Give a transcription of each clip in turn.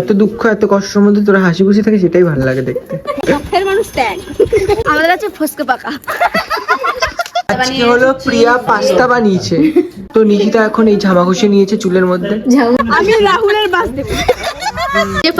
এত দুঃখ এত কষ্টের মধ্যে তোরা হাসি খুশি থাকে সেটাই ভালো লাগে দেখতে। শখের মানুষ ত্যাগ আমাদের আছে ফসকে পাকা। আজকে হলো প্রিয়া পাস্তা বানিয়েছে। তো নিকিতা এখন এই জামা ঘষে নিয়েছে চুলের মধ্যে। আমি রাহুলের বাস দেবো।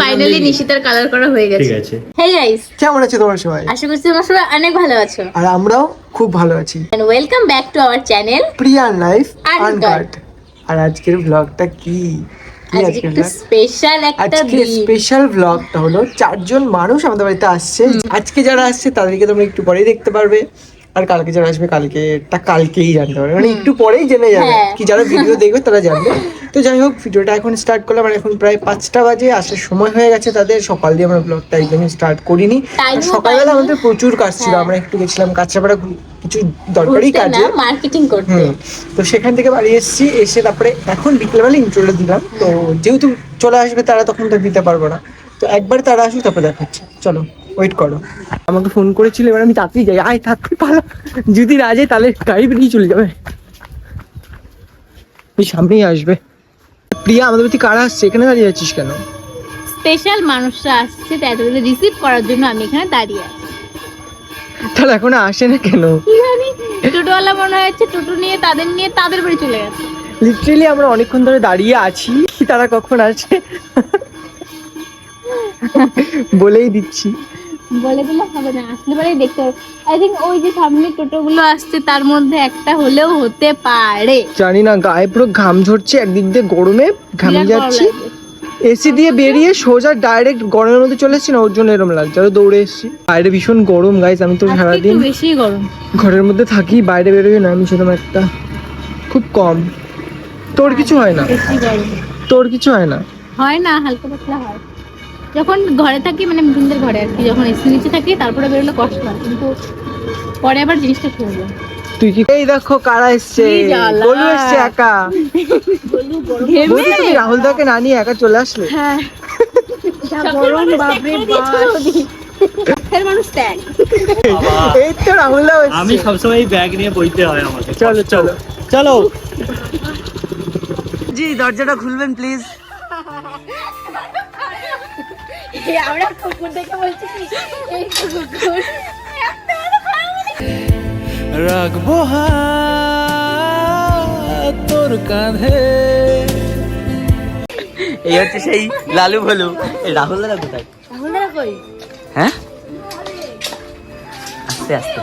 ফাইনালি নিশিতার কালার করা হয়ে গেছে। ঠিক আছে। হে গাইস কেমন আছে তোমার সবাই? আশা করছি তোমরা সবাই অনেক ভালো আছো। আর আমরাও খুব ভালো আছি। And welcome back to our channel প্রিয়ার লাইফ. আনকাট আর আজকের ব্লগটা কি? স্পেশাল একটা স্পেশাল ব্লগটা হলো চারজন মানুষ আমাদের বাড়িতে আসছে। আজকে যারা আসছে তাদেরকে তোমরা একটু পরেই দেখতে পারবে। আর কালকে যারা আসবে কালকে তা কালকেই জানতে পারবে। মানে একটু পরেই জেনে যাবে হ্যাঁ। কি যারা ভিডিও দেখবে তারা জানবে। তো যাই হোক ভিডিওটা এখন স্টার্ট করলাম। আর এখন প্রায় পাঁচটা বাজে আসার সময় হয়ে গেছে তাদের। সকাল দিয়ে আমরা ব্লগটা একদমই স্টার্ট করিনি। সকালবেলা আমাদের প্রচুর কাজ ছিল। হ্যাঁ। আমরা একটু গেছিলাম কাঁচরাপাড়া কিছু দরকারি কাজে। মার্কেটিং করতে। তো সেখান থেকে বাড়ি এসেছি। এসে তারপরে এখন বিকেলবেলা ইন্ট্রোটা দিলাম। তো যেহেতু চলে আসবে তারা তখন তো দিতে পারব না। তো একবার তারা আসুক তারপরে দেখাচ্ছে। চলো। ওয়েট করো। আমাকে ফোন করেছিল এবার আমি তাড়াতাড়ি যাই। আয় তাড়াতাড়ি পালা। যদি না যায় তাহলে গাড়ি বেরিয়ে চলে যাবে। ওই সামনেই আসবে। প্রিয়া আমাদের প্রতি কারা আসছে? এখানে দাঁড়িয়ে আছিস কেন? স্পেশাল মানুষরা আসছে তাদেরকে রিসিভ করার জন্য আমি এখানে দাঁড়িয়ে আছি। তাহলে এখনও আসে না কেন? টোটোওয়ালা মনে হচ্ছে টোটো নিয়ে তাদের নিয়ে তাদের বাড়ি চলে গেছে। লিটারেলি আমরা অনেকক্ষণ ধরে দাঁড়িয়ে আছি তারা কখন আসে? বলেই দিচ্ছি। বলে দিলে হবে না আসলে পরেই দেখতে হবে। আই থিঙ্ক ওই যে সামনে টোটোগুলো আসছে তার মধ্যে একটা হলেও হতে পারে। জানি না গায়ে পুরো ঘাম ঝরছে একদিক দিয়ে গরমে ঘামে যাচ্ছি। এসি দিয়ে বেরিয়ে সোজা ডাইরেক্ট গরমের মধ্যে চলে এসেছি না ওর জন্য এরকম লাগছে। আরও দৌড়ে এসেছি। বাইরে ভীষণ গরম গাইস আমি তো সারাদিন বেশি গরম। ঘরের মধ্যে থাকি বাইরে বেরোই না আমি সেরকম একটা খুব কম। তোর কিছু হয় না? তোর কিছু হয় না? হয় না হালকা পাতলা হয়। যখন ঘরে থাকি মানে মিঠুনদের ঘরে আর কি যখন এসি নিচে থাকি তারপরে বেরোলে কষ্ট হয় কিন্তু পরে আবার জিনিসটা খেয়ে যায় তুই কি এই দেখো কারা এসছে। গোলু এসছে একা। তুমি রাহুল দাকে না নিয়ে একা চলে আসলে? হ্যাঁ। গরম বাপরে বাপ। মানুষ ত্যাগ। এই তো রাহুল দা আমি সবসময় ব্যাগ নিয়ে বইতে হয় আমাকে। চলো চলো চলো। জি দরজাটা খুলবেন প্লিজ আমরা কুকুর দেখে বলছি এই কুকুর। রাখব তোর কাঁধে। এই হচ্ছে সেই লালু ভলু রাহুল দাদা কোথায়? তাহলে কই? হ্যাঁ? আস্তে আস্তে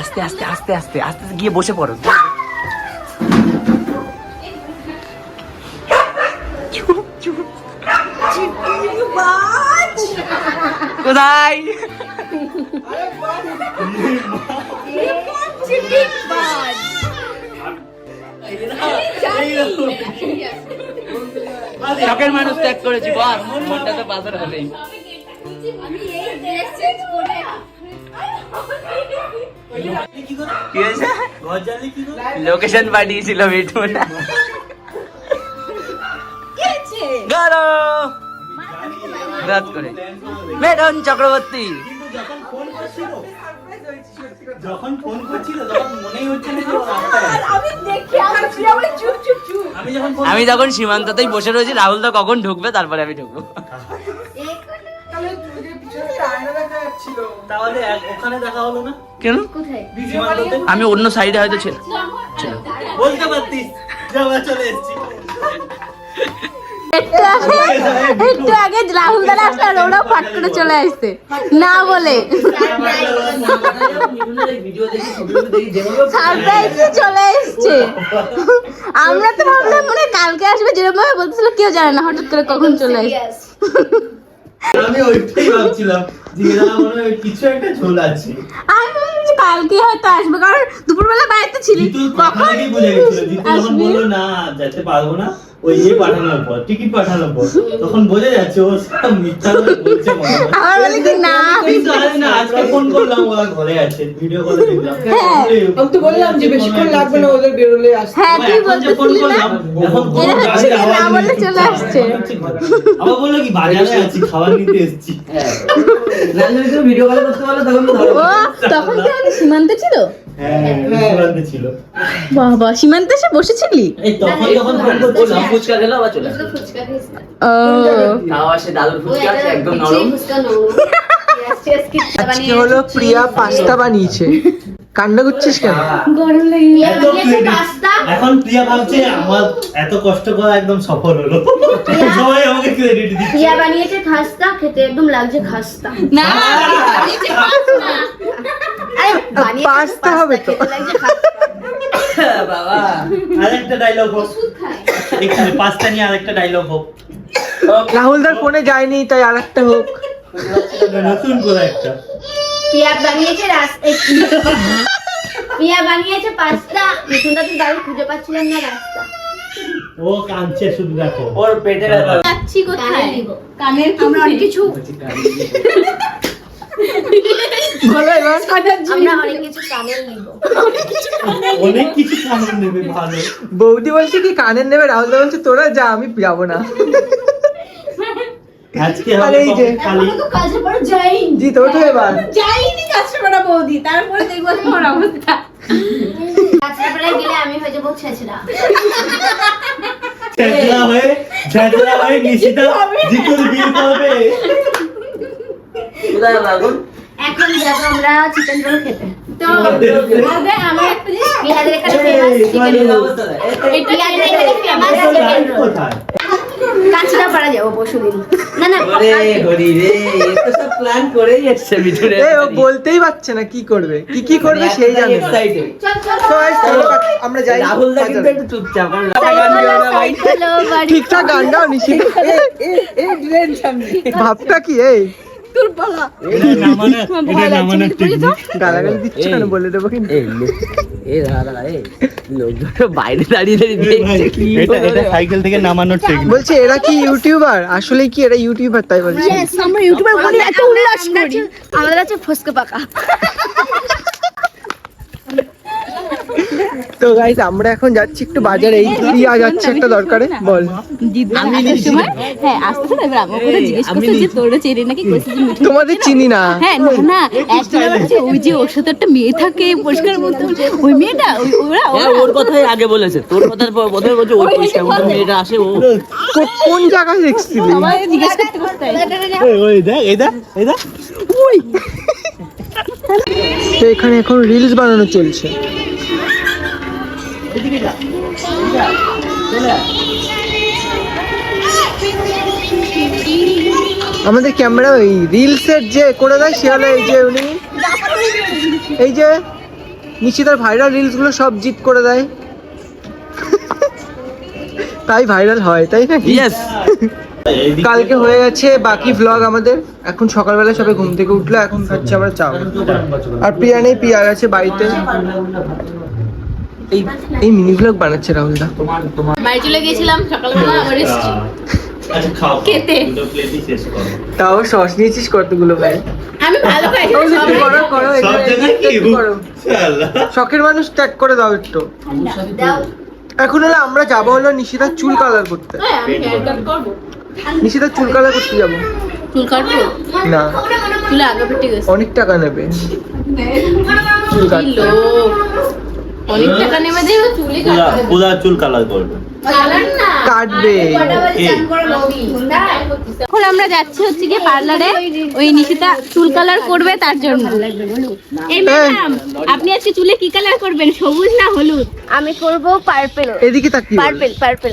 আস্তে আস্তে আস্তে আস্তে আস্তে গিয়ে বসে পড়ো। কোথায়? শখের মানুষ ত্যাগ করেছি বল। মনটা তো পাথর হলেই। লোকেশন পাঠিয়েছিল মিঠুন। গারো রাত করে। মেডন চক্রবর্তী। যখন ফোন করছিল তখন মনেই হচ্ছে না। আমি যখন সীমান্ততেই বসে রয়েছি রাহুল দা কখন ঢুকবে তারপরে আমি ঢুকবো। তাহলে এক- ওখানে দেখা হলো না? কেন? আমি অন্য সাইডে হয়তো ছিল। বলতে পারতিস চলে এসেছি। একটু আগে একটু আগে রাহুল দাদা আসলে আর ওরাও ফাট করে চলে আসছে। না বলে। সারপ্রাইজে চলে এসছে। আমরা তো ভাবলাম মানে কালকে আসবে যেরকম ভাবে বলতেছিল কেউ জানে না হঠাৎ করে কখন চলে আসছে আমি ওইটাই ভাবছিলাম যে মনে কিছু একটা ঝোল আছে। কালকে হয়তো আসবে কারণ দুপুরবেলা বাড়িতে ছিলি কখন বুঝে গেছিল? না যেতে পারব না। ওই ইয়ে পাঠানোর পর টিকিট পাঠানোর পর তখন বোঝা যাচ্ছে ও সব মিথ্যা বলছে আমার বলে কি না? আরে না আজকে ফোন করলাম ওরা ঘরে আছে ভিডিও কলে দেখলাম। আমি তো বললাম যে বেশিক্ষণ লাগবে না ওদের বেরোলে আসতে। হ্যাঁ তুই এখন যে ফোন বলতেছিলি না এখন কোন এরা না আওয়াজ চলে আসছে। আবার বলল কি বাজারে আছি খাবার নিতে এসেছি। ও তখন ছিল? হ্যাঁ সীমান্তে ছিল। বাবা সীমান্তে এসে বসেছিলি? এই তখন যখন ফোন করছিলাম ফুচকা খেলো আবার চলে ফুচকা খেয়েছি। তাও দাদুর ফুচকা একদম নরম। আজকে হলো প্রিয়া পাস্তা বানিয়েছে। কান্না করছিস কেন? গরম লাগে। পাস্তা। এখন প্রিয়া ভাবছে আমার এত কষ্ট করা একদম সফল হলো। সবাই আমাকে ক্রেডিট দিচ্ছে। প্রিয়া বানিয়েছে খাস্তা খেতে একদম লাগছে খাস্তা। না। বানিয়েছে পাস্তা। আরে পাস্তা হবে তো। বাবা। আরেকটা ডায়লগ হোক। এখানে পাঁচটা নিয়ে আরেকটা ডায়লগ হোক। রাহুলদার ফোনে যায়নি তাই আর একটা হোক। নতুন করে একটা। প্রিয়া বানিয়েছে রাস্তা প্রিয়া বানিয়েছে পাস্তা। মিঠুনটা তো দারুণ খুঁজে পাচ্ছিলাম না রাস্তা। ও কাঁদছে শুধু দেখো। ওর পেটে যাচ্ছি কোথায়? কানের আমরা অনেক কিছু বৌদি বলছে কি কানের নেবে রাহুলদা বলছে তোরা যা আমি যাব না। আজকে আর হবে তো কাজে পড়ে যাইনি। জিত ওঠো এবার। যাইনি কাস্টমার বৌদি তারপরে দেখব তোমার অবস্থা। কাঁচরাপাড়ায় গেলে আমি হয়ে যাব ছেঁচড়া। ঝাঁঝরা হয়ে ঝাঁঝরা হয়ে নিশিতা জিতুর বিল হবে কোথায় লাগুন এখন? যাব আমরা চিকেন রোল খেতে। তো আগে আমার একটা জিনিস বিহারের এখানে ফেমাস চিকেন রোল। এটা এখানে ফেমাস চিকেন রোল যাব পরশুদিন না না ওরে হরি রে তো সব প্ল্যান করেই এ ও বলতেই পারছে না কি করবে কি কি করবে সেই জানে তো আমরা যাই রাহুল দা কিন্তু একটু চুপচাপ ঠিকঠাক গান গাও নিশি। ভাবটা কি এই? এটা নামানো এটা নামানো গালাগালি দিচ্ছ কেন বলে দেবো কিন্তু এই এ দাদা দাদা এ লোকজন বাইরে দাঁড়িয়ে দাঁড়িয়ে দেখছে কি এটা এটা সাইকেল থেকে নামানোর টেকনিক বলছে এরা কি ইউটিউবার আসলে কি এরা ইউটিউবার তাই বলছে। আমরা ইউটিউবার বলে এত উল্লাস করি। আমাদের আছে ফসকে পাকা। তো গাইস আমরা এখন যাচ্ছি একটু বাজারে। এই যাচ্ছে একটা দরকারে? বল। আমি আসার হ্যাঁ আসতে সময় এবার আমাকে করে জিজ্ঞেস করছে যে তোরা চেনে নাকি? কইছে তোমাদের চিনি না। হ্যাঁ না ওই যে ওর সাথে একটা মেয়ে থাকে পরিষ্কার মতো ওই মেয়েটা ওরা হ্যাঁ ওরা। ওর কথাই আগে বলেছে। তোর কথার পর বলছে ওই পরিষ্কার মতো মেয়েটা আসে ও কোন জায়গায় দেখছিলি? জিজ্ঞেস করতে করতে। ওই দেখ এই দেখ এই দেখ। তো এখানে এখন রিলস বানানো চলছে। আমাদের ক্যামেরা ওই রিলসের যে করে দেয় সে হলো এই যে উনি। এই যে নিশ্চিতার ভাইরাল রিলসগুলো সব জিত করে দেয়। তাই ভাইরাল হয় তাই না ইয়েস কালকে হয়ে গেছে বাকি ভ্লগ আমাদের। এখন সকালবেলা সবাই ঘুম থেকে উঠল এখন খাচ্ছি আমরা চাও। আর প্রিয়া নেই প্রিয়া গেছে বাড়িতে। এই এই মিনি ভ্লগ বানাচ্ছে রাহুলদা বাড়ি চলে গিয়েছিলাম সকালবেলা আবার এসেছি। আচ্ছা খেতে। তাও সস নিয়েছিস কতগুলো ভাই? আমি ভালো খাই করো করো শখের মানুষ ত্যাগ করে দাও একটু। এখন হলো আমরা যাব হলো নিশিতার চুল কালার করতে। হ্যাঁ নিশিতার চুল কালার করতে যাব। চুল কাটবো? না। চুলে আগে ফেটে গেছে। অনেক টাকা নেবে। চুল কি কাটতে লোক অনেক টাকা নেবে দেবে চুলে কাটবে। পুরা চুল কালার করবে। কাটবে। এখন আমরা যাচ্ছি হচ্ছে গিয়ে পার্লারে। ওই নিশিতা চুল কালার করবে তার জন্য। এই ম্যাডাম আপনি আজকে চুলে কি কালার করবেন? সবুজ না হলুদ? আমি করব পার্পল। এদিকে তাকিয়ে। Purple purple.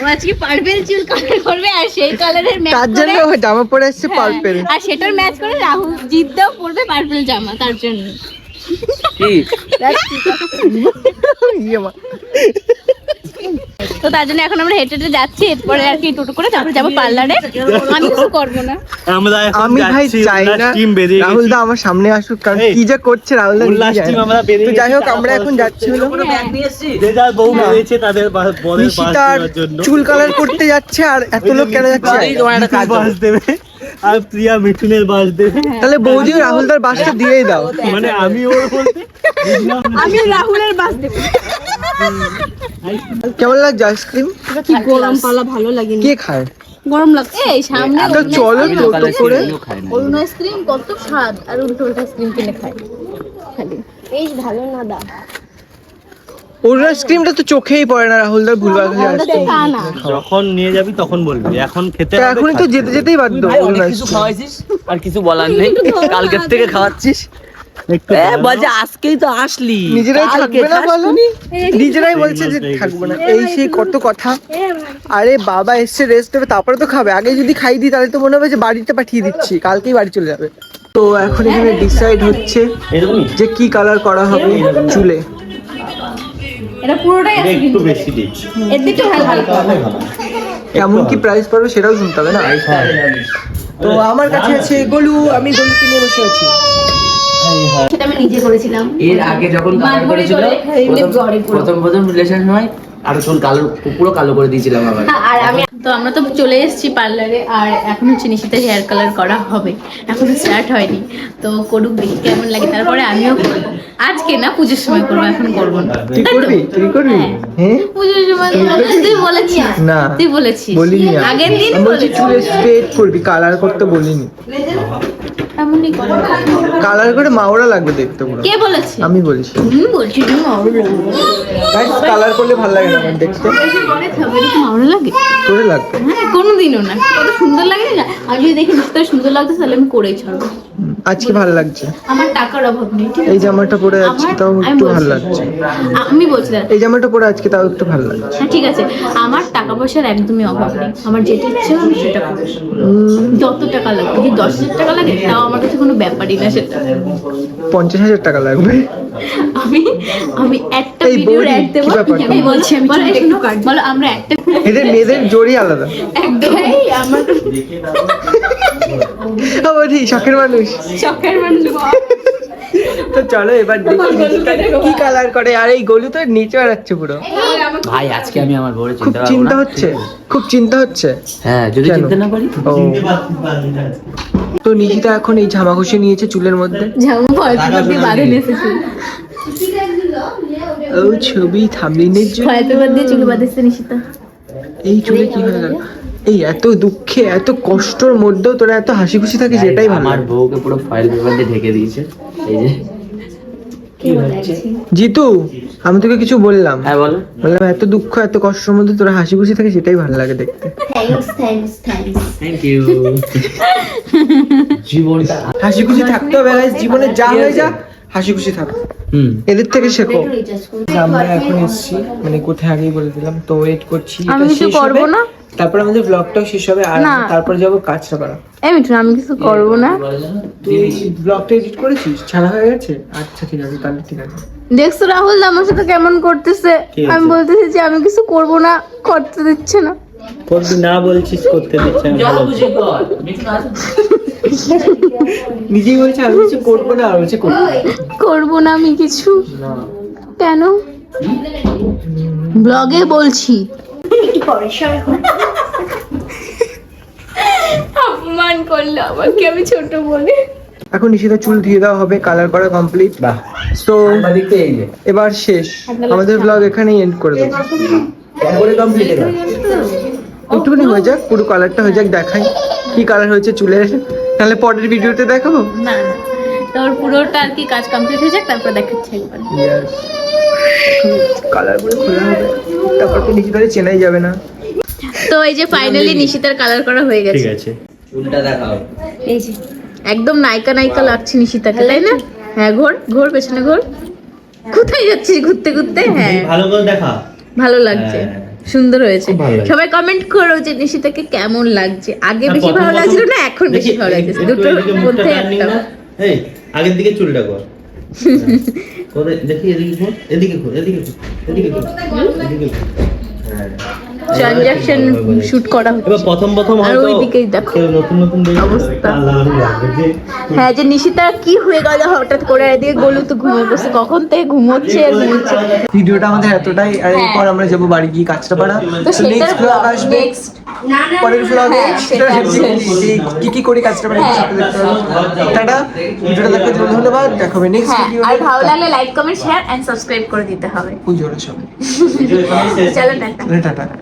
ও আজকে পার্পেল চুল কালার করবে আর সেই কালারের ম্যাচ তার জন্য জামা পরে এসছে পার্পেল। আর সেটার ম্যাচ করে রাহুল জিতদাও পরবে পার্পেল জামা তার জন্য। তো তার জন্য এখন আমরা হেঁটে হেঁটে যাচ্ছি এরপরে আর কি টোটো করে তারপরে যাব পার্লারে। আমি কিছু করব না। আমরা আমি ভাই চাই না। টিম বেরিয়ে রাহুল দা আমার সামনে আসুক কারণ এই, কি যে করছে রাহুল দা উল্লাস আমরা বেরিয়ে তো যাই হোক আমরা এখন যাচ্ছি হলো। ব্যাগ নিয়ে এসছি যে যার বউ বেরিয়েছে তাদের বরের দেওয়ার জন্য। চুল কালার করতে যাচ্ছে আর এত লোক কেন যাচ্ছে? তোমার একটা কাজ দেবে। আর প্রিয়া মিঠুনের বাস দেবে তাহলে বৌদিও রাহুল দার বাসটা দিয়েই দাও। মানে আমি ওর বলতে আমি রাহুলের বাস দেবো কেমন লাগছে আইসক্রিম? কি গরম পালা ভালো লাগে কে খায়? গরম লাগছে এই সামনে তো চলো টোটো করে। অরুণ আইসক্রিম কত স্বাদ আর উল্টো উল্টো আইসক্রিম কিনে খাই খালি। বেশ ভালো না দা। ওর আইসক্রিমটা তো চোখেই পড়ে না রাহুলদার ভুলভাল খালি আইসক্রিম যখন নিয়ে যাবি তখন বলবি। এখন খেতে হবে, এখনই তো যেতে যেতেই বাধ্য কিছু খাওয়াইছিস আর কিছু বলার নেই। কালকের থেকে খাওয়াচ্ছিস? আজকেই তো আসলি। নিজেরাই থাকবে না বলো? নিজেরাই বলছে যে থাকব না। এই সেই কত কথা। আরে বাবা এসছে রেস্ট নেবে তারপরে তো খাবে। আগে যদি খাই দিই তাহলে তো মনে হবে যে বাড়িতে পাঠিয়ে দিচ্ছি। কালকেই বাড়ি চলে যাবে। তো এখন এখানে ডিসাইড হচ্ছে যে কি কালার করা হবে চুলে। এটা পুরোটাই আছে একটু বেশি দিচ্ছি। এর দিকটা ভালো হালকা কেমন কি প্রাইস পড়বে সেটাও শুনতে হবে না? তো আমার কাছে আছে গলু আমি গলুকে কিনে বসে আছি। সেটা আমি নিজে করেছিলাম। এর আগে যখন করেছিল প্রথম- প্রথম প্রথম রিলেশন হয় আরও চুল কালো পুরো কালো করে দিয়েছিলাম আবার। আর আমি তো আমরা তো চলে এসেছি পার্লারে আর এখন হচ্ছে নিশিতে হেয়ার কালার করা হবে। এখনও স্টার্ট হয়নি। তো করুক দেখি কেমন লাগে তারপরে আমিও করব। আজকে না পুজোর সময় করব এখন করব না। তুই করবি? তুই করবি? হ্যাঁ। হ্যাঁ? পুজোর সময় তুই বলেছিস? না। তুই বলেছিস। বলিনি আগের দিন বলছি বলেছিস। চুলে স্ট্রেট করবি কালার করতে বলিনি। এমনই করে। কালার করে মাওরা লাগবে দেখতে পুরো। কে বলেছে? আমি বলছি। হুম বলছি তুমি মাউরা কালার করলে ভালো লাগে না আমার দেখতে? মাউরা লাগে? তোরে লাগবে। হ্যাঁ কোনোদিনও না। কত সুন্দর লাগে না? আমি যদি দেখি দেখতে সুন্দর লাগছে তাহলে আমি করেই ছাড়বো। আজকে ভালো লাগছে। আমার টাকার অভাব নেই ঠিক এই জামাটা পরে আজকে তাও একটু ভালো লাগছে। আমি বলছি এই জামাটা পরে আজকে তাও একটু ভালো লাগছে। হ্যাঁ ঠিক আছে। আমার টাকা পয়সার একদমই অভাব নেই। আমার যেটা ইচ্ছে আমি সেটা করব। যত টাকা লাগে যদি দশ হাজার টাকা লাগে তাও আমার কাছে কোনো ব্যাপারই না সেটা। পঞ্চাশ হাজার টাকা লাগবে। আমি আমি একটা ভিডিওর অ্যাড দেবো? আমি বলছি আমি বলো এই শোনো, বলো আমরা একটা এদের মেয়েদের জোরই আলাদা। আমার শখের মানুষ। শখের মানুষ। তো চলো এবার কি কালার করে। আর এই গলু তো নিচে বেড়াচ্ছে পুরো। ভাই আজকে আমি আমার বউরে খুব চিন্তা হচ্ছে? খুব চিন্তা হচ্ছে? হ্যাঁ যদি? চিনতে না চিনতে পারবি তো নিকিতা এখন এই জামা ঘষে নিয়েছে চুলের মধ্যে? বাঁধে ও ছবি থামলিনের জন্য। দিয়ে চুল বাঁধেছে নিশিতা। এই চুলে কি হয়ে গেল এই এত দুঃখে এত কষ্টর মধ্যেও তোরা এত হাসি খুশি থাকিস এটাই ভালো। আমার বউকে পুরো ফয়েল পেপার দিয়ে ঢেকে দিয়েছে। এই যে। জিতু আমি তোকে কিছু বললাম। হ্যাঁ বলো। বললাম এত দুঃখ এত কষ্টের মধ্যে তোরা হাসি খুশি থাকিস এটাই ভালো লাগে দেখতে। থ্যাঙ্কস থ্যাঙ্কস থ্যাঙ্কস ইউ জীবনটা হাসি খুশি থাকতে হবে জীবনে যা হয়ে যাক হাসি খুশি থাকো। হুম। এদের থেকে শেখো। আমরা এখন এসেছি। মানে কোথায় আগেই বলে দিলাম। তো ওয়েট করছি আমি কিছু শেষ হবে, করব না। তারপর আমাদের ব্লগটাও শেষ হবে। আর। তারপর যাব কাঁচরাপাড়া এই মিঠুন আমি কিছু করব না। তুই ব্লগটা এডিট করেছিস? ছাড়া হয়ে গেছে? আচ্ছা ঠিক আছে তাহলে ঠিক আছে। দেখছ রাহুল দা আমার সাথে কেমন করতেছে? আমি বলতেছি যে আমি কিছু করব না করতে দিচ্ছে না। করবি না বলছিস করতে দিচ্ছে না নিজেই বলছে আমি কিছু করব না আর বলছে করব না। করব না আমি কিছু। কেন? ব্লগে বলছি। অপমান করল আমাকে আমি ছোট বলে। এখন নিশিতা চুল ধুয়ে দেওয়া হবে কালার করা কমপ্লিট বাহ। তো এবার শেষ। আমাদের ব্লগ এখানেই এন্ড করে দেবো। কমপ্লিট একটুখানি হয়ে যাক পুরো কালারটা হয়ে যাক দেখাই। কি কালার হয়েছে চুলের তাহলে পরের ভিডিওতে দেখাবো? না না। তোর পুরোটা আর কি কাজ কমপ্লিট হয়ে যাক তারপর দেখাচ্ছি একবার। কালারগুলো খোলা হবে। তারপর তো নিশিতারে চেনাই যাবে না। তো এই যে ফাইনালি নিশিতার কালার করা হয়ে ঠিক গেছে আছে। চুলটা দেখাও। এই যে একদম নায়িকা নায়িকা লাগছে নিশিতাকে তাই না? হ্যাঁ ঘোর ঘোর পেছনে ঘোর। কোথায় যাচ্ছিস ঘুরতে ঘুরতে? হ্যাঁ। ভালো করে দেখা। ভালো লাগছে। হ্যাঁ। সুন্দর হয়েছে। সবাই কমেন্ট করো যে নিশিতাকে কেমন লাগছে। আগে বেশি ভালো লাগছিল না এখন বেশি ভালো লাগছে। দুটো দুটোর মধ্যে একটা। এই আগের দিকে চুলটা কর। করে দেখি এদিকে ঘোর এদিকে ঘোর এদিকে ঘোর এদিকে এদিকে হ্যাঁ। ট্রানজাকশন শুট করা হচ্ছে। এবার প্রথম প্রথম আর ওইদিকেই দেখো। নতুন নতুন অবস্থা। হ্যাঁ যে নিশিতা কি হয়ে গেল হঠাৎ করে? এদিকে গলু তো ঘুমিয়ে পড়ছে। কখন থেকে ঘুমোচ্ছে আর ঘুমোচ্ছে? ভিডিওটা আমাদের এতটাই আর এরপর আমরা যাব বাড়ি গিয়ে কাজটা পাড়া তো নেক্সট ব্লগ আসবে। নেক্সট পরের ব্লগে হ্যাঁ, সেটা আছে। কি কি করি কাজটা পাড়া সেটা দেখতে পারব টাটা। ভিডিওটা দেখার জন্য ধন্যবাদ। দেখাবে নেক্সট হ্যাঁ ভিডিও আর ভালো লাগলে like comment share and subscribe করে দিতে হবে। পুজোর সবাই চলো টাটা। টাটা।